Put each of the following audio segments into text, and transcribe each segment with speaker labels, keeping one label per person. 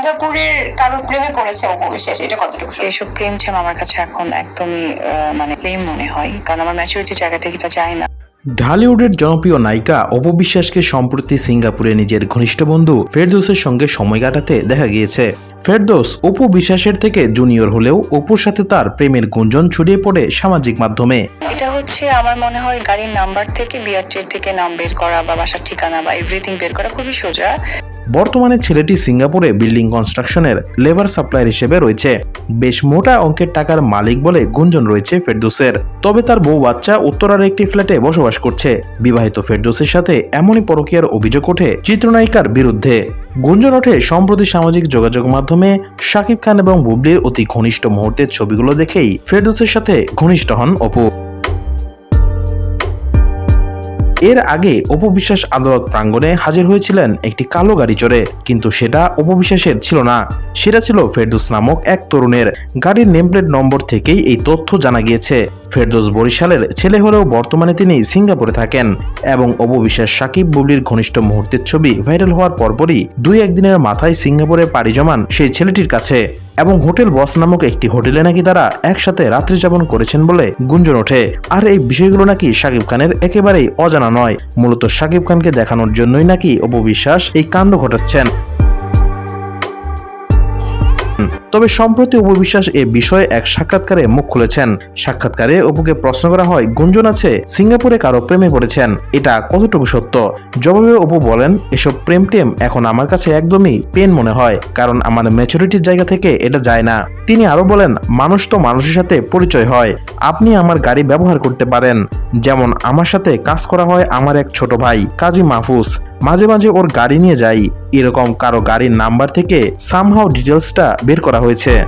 Speaker 1: সিঙ্গাপুরের কারও প্রেমে পড়েছে অপবিশ্বাস এটা কতটুকু
Speaker 2: এইসব প্রেম আমার কাছে এখন একদমই মানে প্রেম মনে হয় কারণ আমার ম্যাচুরিটি জায়গা থেকে এটা যায় না।
Speaker 3: ঢালিউডের জনপ্রিয় নায়িকা অপবিশ্বাসকে সম্প্রতি সিঙ্গাপুরে নিজের ঘনিষ্ঠ বন্ধু ফেরদৌসের সঙ্গে সময় কাটাতে দেখা গিয়েছে। ফেরদৌস অপু বিশ্বাসের থেকে জুনিয়র হলেও অপুর সাথে তার প্রেমের গুঞ্জন ছড়িয়ে পড়ে সামাজিক মাধ্যমে।
Speaker 2: এটা হচ্ছে আমার মনে হয় গাড়ির নাম্বার থেকে বিআরটির থেকে নাম বের করা বা বাসার ঠিকানা বা এভরিথিং বের করা খুবই সোজা।
Speaker 3: বর্তমানে ছেলেটি সিঙ্গাপুরে বিল্ডিং কনস্ট্রাকশনের লেবার সাপ্লায়ার হিসেবে রয়েছে। বেশ মোটা অঙ্কের টাকার মালিক বলে গুঞ্জন রয়েছে ফেরদৌসের। তবে তার বউ বাচ্চা উত্তরার একটি ফ্ল্যাটে বসবাস করছে। বিবাহিত ফেরদৌসের সাথে এমনই পরকীয়ার অভিযোগ ওঠে চিত্রনায়িকার বিরুদ্ধে। গুঞ্জন ওঠে সম্প্রতি সামাজিক যোগাযোগ মাধ্যমে শাকিব খান এবং বুবলির অতি ঘনিষ্ঠ মুহূর্তের ছবিগুলো দেখেই ফেরদৌসের সাথে ঘনিষ্ঠ হন অপু। এর আগে উপবিশ্বাস আদালত প্রাঙ্গণে হাজির হয়েছিলেন একটি কালো গাড়ি চড়ে, কিন্তু সেটা উপবিশ্বাসের ছিল না। সেটা ছিল ফেরদুস নামক এক তরুণের। গাড়ির নেমপ্লেট নম্বর থেকেই এই তথ্য জানা গিয়েছে। ফেরদৌস বরিশালের ছেলে হলেও বর্তমানে তিনি সিঙ্গাপুরে থাকেন এবং অববিশ্বাস সাকিব বুবলির ঘনিষ্ঠ মুহূর্তের ছবি ভাইরাল হওয়ার পরপরই দুই একদিনের মাথায় সিঙ্গাপুরে পাড়ি জমান সেই ছেলেটির কাছে এবং হোটেল বস নামক একটি হোটেলে নাকি তারা একসাথে রাত্রি যাপন করেছেন বলে গুঞ্জন ওঠে। আর এই বিষয়গুলো নাকি শাকিব খানের একেবারেই অজানা নয়। মূলত শাকিব খানকে দেখানোর জন্যই নাকি অপবিশ্বাস এই কাণ্ড ঘটাচ্ছেন। তবে সম্প্রতি অপবিশ্বাস এ বিষয়ে এক সাক্ষাৎকারে মুখ খুলেছেন। সাক্ষাৎকারে অপুকে প্রশ্ন করা হয়, গুঞ্জন আছে? সিঙ্গাপুরে কারও প্রেমে পড়েছেন। এটা কতটুকু সত্য? জবাবে অপু বলেন, এসব প্রেম টেম এখন আমার কাছে একদমই পেন মনে হয়, কারণ আমার ম্যাচুরিটির জায়গা থেকে এটা যায় না। তিনি আরও বলেন, মানুষ তো মানুষের সাথে পরিচয় হয়। আপনি আমার গাড়ি ব্যবহার করতে পারেন। যেমন আমার সাথে কাজ করা হয় আমার এক ছোট ভাই, কাজী মাহফুজ। মাঝে মাঝে ওর গাড়ি নিয়ে যাই। এরকম কারও গাড়ির নাম্বার থেকে সামহাও ডিটেলসটা বের করা হয়েছে।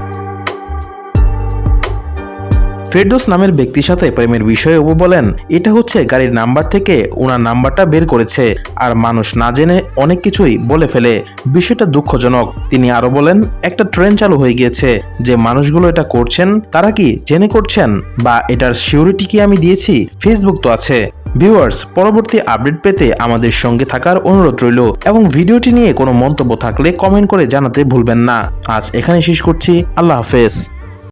Speaker 3: ফেরদোস নামের ব্যক্তির সাথে প্রেমের বিষয়ে অবু বলেন, এটা হচ্ছে গাড়ির নাম্বার থেকে ওনার নাম্বারটা বের করেছে আর মানুষ না জেনে অনেক কিছুই বলে ফেলে। বিষয়টা দুঃখজনক। তিনি আরও বলেন, একটা ট্রেন চালু হয়ে গিয়েছে। যে মানুষগুলো এটা করছেন, তারা কি জেনে করছেন? বা এটার সিউরিটি কি আমি দিয়েছি? ফেসবুক তো আছে। ভিউয়ার্স পরবর্তী আপডেট পেতে আমাদের সঙ্গে থাকার অনুরোধ রইল এবং ভিডিওটি নিয়ে কোনো মন্তব্য থাকলে কমেন্ট করে জানাতে ভুলবেন না। আজ এখানে শেষ করছি। আল্লাহ হাফেজ।